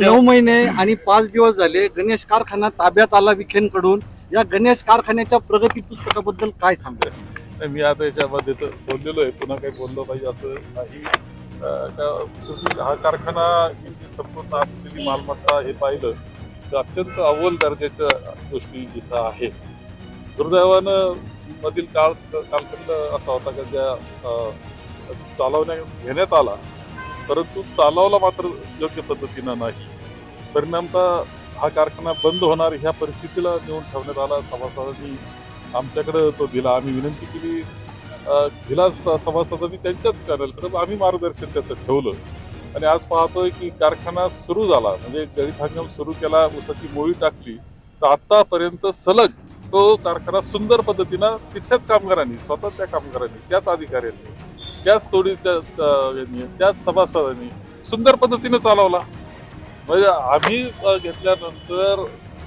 नऊ महिने आणि पाच दिवस झाले गणेश कारखाना ताब्यात आला विखेंकडून. या गणेश कारखान्याच्या प्रगती पुस्तकाबद्दल काय सांगतो नाही, मी आता याच्यामध्ये तर बोललेलो आहे. पुन्हा काही बोललो पाहिजे असं नाही. हा कारखाना संपूर्ण असलेली मालमत्ता हे पाहिलं तर अत्यंत अव्वल दर्जाच्या गोष्टी इथं आहेत. दुर्दैवानं मधील काळ कालखंड असा होता का ज्या चालवण्या घेण्यात आला परंतु चालवला मात्र योग्य पद्धतीनं नाही. परिणामतः हा कारखाना बंद होणार ह्या परिस्थितीला नेऊन ठेवण्यात आला. सभासदांनी आमच्याकडं तो दिला. आम्ही विनंती केली. दिला सभासदांनी त्यांच्याच चॅनल तर आम्ही मार्गदर्शन त्याचं ठेवलं. आणि आज पाहतोय की कारखाना सुरू झाला. म्हणजे गळीत हंगाम सुरू केला ऊसाची मोळी टाकली तर आत्तापर्यंत सलग तो कारखाना सुंदर पद्धतीनं तिथ्याच कामगारांनी स्वतः त्या कामगारांनी त्याच अधिकाऱ्यांनी त्याच तोडीच्या स- यांनी, त्याच सभासदांनी सुंदर पद्धतीने चालवला. म्हणजे आम्ही घेतल्यानंतर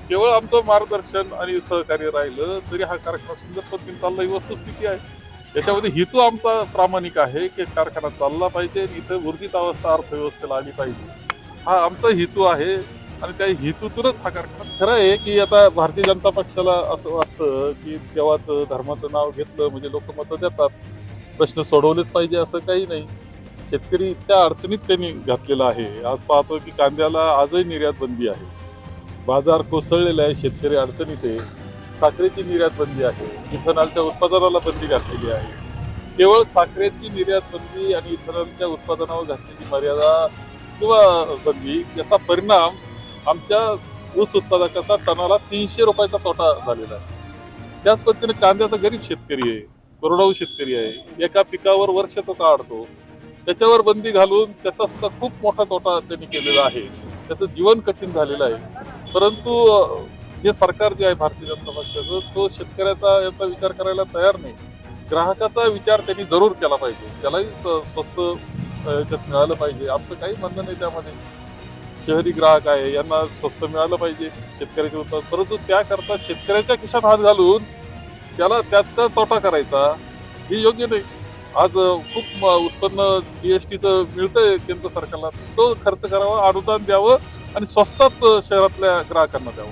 केवळ आमचं मार्गदर्शन आणि सहकार्य राहिलं तरी हा कारखाना सुंदर पद्धतीने चालला. ही वस्तुस्थिती आहे. याच्यामध्ये हेतू आमचा प्रामाणिक आहे की कारखाना चालला पाहिजे आणि इथं ऊर्जित अवस्था अर्थव्यवस्थेला आली पाहिजे. हा आमचा हेतू आहे आणि त्या हेतूतूनच हा कारखाना खरं आहे की आता भारतीय जनता पक्षाला असं वाटतं की देवाचं धर्माचं नाव घेतलं म्हणजे लोक मतं देतात. प्रश्न सोडवलेच पाहिजे असं काही नाही. शेतकरी इतक्या अडचणीत त्यांनी घातलेला आहे. आज पाहतो की कांद्याला आजही निर्यात बंदी आहे. बाजार कोसळलेला आहे शेतकरी अडचणीत आहे. साखरेची निर्यात बंदी आहे. इथेनॉलच्या उत्पादनाला बंदी घातलेली आहे. केवळ साखरेची निर्यात बंदी आणि इथेनॉलच्या उत्पादनावर घातलेली मर्यादा किंवा बंदी याचा परिणाम आमच्या ऊस उत्पादकाचा टनाला तीनशे रुपयाचा तोटा झालेला आहे. त्याच पद्धतीने कांद्याचा गरीब शेतकरी आहे. कोरडाऊ शेतकरी आहे. एका पिकावर वर्ष तो काढतो त्याच्यावर बंदी घालून त्याचा सुद्धा खूप मोठा तोटा त्यांनी केलेला आहे. त्याचं जीवन कठीण झालेलं आहे. परंतु हे सरकार जे आहे भारतीय जनता पक्षाचं तो शेतकऱ्याचा याचा विचार करायला तयार नाही. ग्राहकाचा विचार त्यांनी जरूर केला पाहिजे. त्यालाही स- स्वस्त याच्यात मिळालं पाहिजे. आमचं काही म्हणणं नाही त्यामध्ये. शहरी ग्राहक आहे यांना स्वस्त मिळालं पाहिजे. शेतकऱ्याचे उत्पादन. परंतु त्याकरता शेतकऱ्याच्या खिशात हात घालून त्याला त्याचा तोटा करायचा हे योग्य नाही. आज खूप उत्पन्न जीएसटीचं मिळतंय केंद्र सरकारला. तो खर्च करावा अनुदान द्यावं आणि स्वस्तात शहरातल्या ग्राहकांना द्यावं.